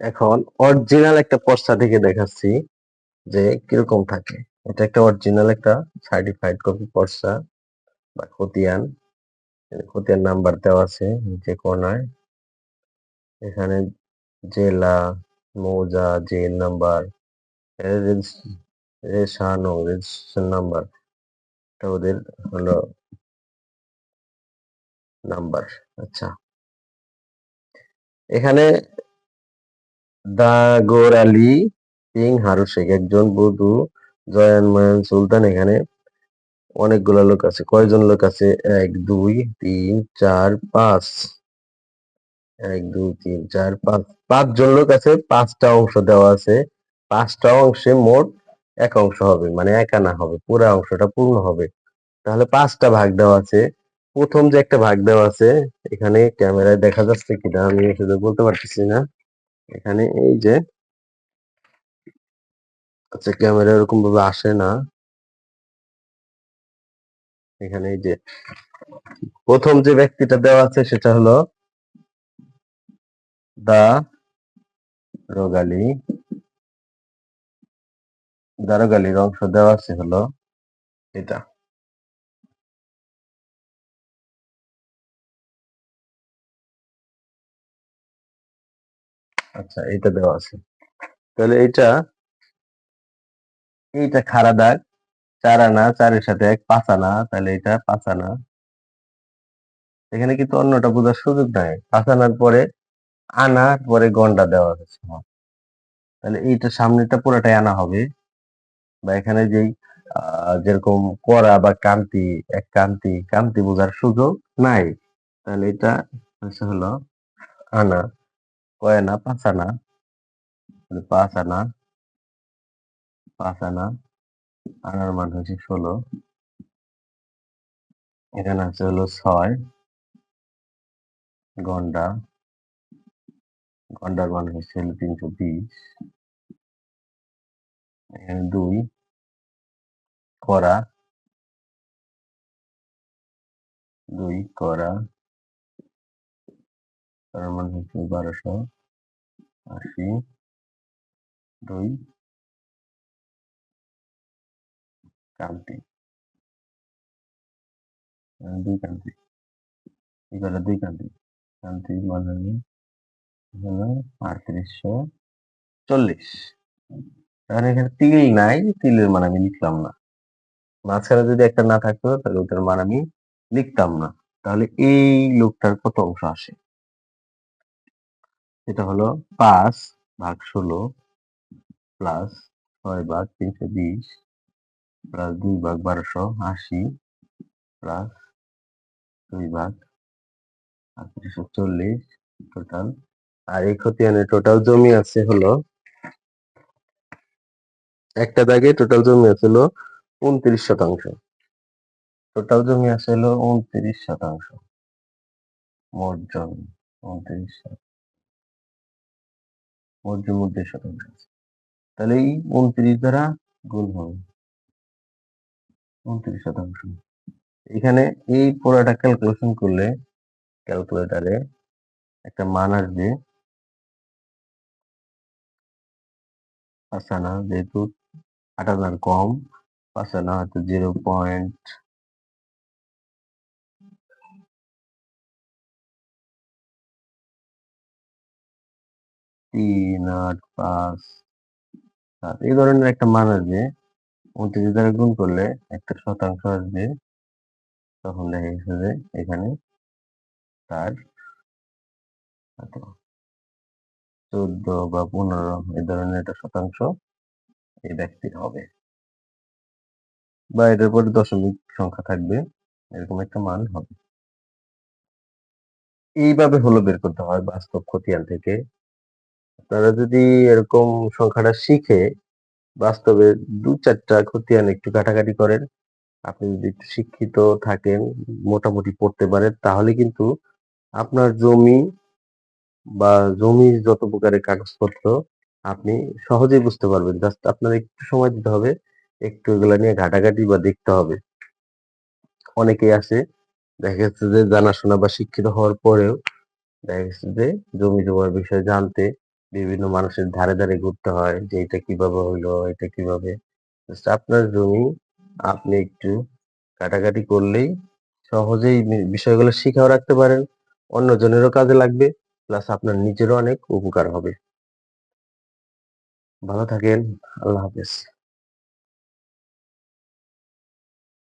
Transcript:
এখন অরিজিনাল একটা পর্চা থেকে দেখাচ্ছি যে কীরকম থাকে। এটা একটা অরিজিনাল একটা সার্টিফাইড কপি পর্চা বা খতিয়ান। খতিয়ান নাম্বার দেওয়া আছে নিচে কোনায় এখানে জেলা, মৌজা, JL number ration registration number এটা ওদের হলো নাম্বার আচ্ছা। এখানে দাগর আলী সিং হারু শেখ, একজন বধূ, জয়ান ময়ান সুলতান এখানে অনেকগুলো লোক আছে। কয়জন লোক আছে? এক, দুই, তিন, চার, পাঁচ। এক, দুই, তিন, চার, পাঁচ। পাঁচজন লোক আছে, পাঁচটা অংশ দেওয়া আছে। পাঁচটা অংশে মোট এক অংশ হবে মানে এক আনা হবে, পুরো অংশটা পূর্ণ হবে। তাহলে পাঁচটা ভাগ দেওয়া আছে। প্রথম যে একটা ভাগ দেওয়া আছে, এখানে ক্যামেরায় দেখা যাচ্ছে কিনা আমি শুধু বলতে পারতেছি না। এখানে এই যে আচ্ছা ক্যামেরা এরকম ভাবে আসে না। এখানে এই যে প্রথম যে ব্যক্তিটা দেওয়া আছে সেটা হলো দা রোগালি। দারোগালির অংশ দেওয়া আছে হলো এটা। আচ্ছা এটা দেওয়া আছে। তাহলে এটা এইটা খাড়া দাগ, চার আনা, চারের সাথে এক, পাঁচ আনা, তাহলে এটা পাঁচ আনা। এখানে কিন্তু অন্যটা বোঝার সুযোগ নাই। পাঁচ আনার পরে আনার পরে গন্ডা দেওয়া হয়েছে। তাহলে এইটা সামনেটা পুরোটাই আনা হবে। বা এখানে যেই যেরকম করা বা কান্তি এক কান্তি কান্তি বোঝার সুযোগ নাই। তাহলে এটা হলো আনা। কয় পাঁচ আনা পাঁচ আনা আনার মান হচ্ছে ষোলো এখানে আছে হলো ছয় গন্ডা গন্ডার মান হচ্ছে হলো তিনশো বিশ এখানে দুই করা দুই করা তার মান হচ্ছে বারোশো আশি। দুই কান্তি। দুই কান্তি। এই করা দুই কান্তি। কান্তি মান হলো আটত্রিশশো চল্লিশ। তাহলে এখানে তিল নাই, তিলের মান আমি লিখলাম না। মাঝখানে যদি একটা না থাকতো, তাহলে ওটার মান আমি লিখতাম না। তাহলে এই লোকটার কত অংশ আসে? এটা হলো পাঁচ ভাগ ষোলো প্লাস ছয় ভাগ তিনশো বিশ প্লাস দুই ভাগ বারোশো আশি প্লাস দুই ভাগ আটত্রিশশো চল্লিশ টোটাল। আর এই খতিয়ানের টোটাল জমি আছে হলো একটা দাগে টোটাল জমি আছে হলো উনত্রিশ শতাংশ। টোটাল জমি আছে হলো উনত্রিশ শতাংশ। মোট জমি উনত্রিশ শতাংশ। মোট জমি উনত্রিশ শতাংশ আছে। তাহলে এই উনত্রিশ দ্বারা গুণ হবে। উনত্রিশ শতাংশ। এখানে এই পুরোটা ক্যালকুলেশন করলে ক্যালকুলেটারে একটা মান আসবে। পাঁচ আনা যেহেতু আট আনার কম, পাঁচ আনা হয়তো জিরো পয়েন্ট তিন আট পাঁচ, সাত, এই ধরনের একটা মান আসবে। উনত্রিশ দ্বারা গুণ করলে একটা শতাংশ আসবে। তখন দেখা গেছে যে এখানে তার চোদ্দ বা পনেরো, এই ধরনের একটা শতাংশ এই ব্যক্তির হবে। বা এটার পরে দশমিক সংখ্যা থাকবে, এরকম একটা মান হবে। এইভাবে হলো বের করতে হয় বাস্তব খতিয়ান থেকে। আপনারা যদি এরকম সংখ্যাটা শিখে, বাস্তবে দু চারটা খতিয়ান একটু কাটাকাটি করেন, আপনি যদি একটু শিক্ষিত থাকেন, মোটামুটি পড়তে পারেন, তাহলে কিন্তু আপনার জমি বা জমির যত প্রকারের কাগজপত্র, আপনি সহজেই বুঝতে পারবেন। জাস্ট আপনার একটু সময় দিতে হবে, একটু এগুলা নিয়ে ঘাটাঘাটি বা দেখতে হবে। অনেকেই আছে, দেখা যাচ্ছে যে জানাশোনা বা শিক্ষিত হওয়ার পরেও দেখা গেছে যে জমি জমার বিষয়ে জানতে বিভিন্ন মানুষের ধারে ধারে ঘুরতে হয় যে এটা কীভাবে হইল, এটা কীভাবে। আপনার জমি আপনি একটু কাটাকাটি করলেই সহজেই বিষয়গুলো শিখেও রাখতে পারেন অন্য জনেরও কাজে লাগবে প্লাস আপনার নিজেরও অনেক উপকার হবে। ভালো থাকেন, আল্লাহ হাফেজ।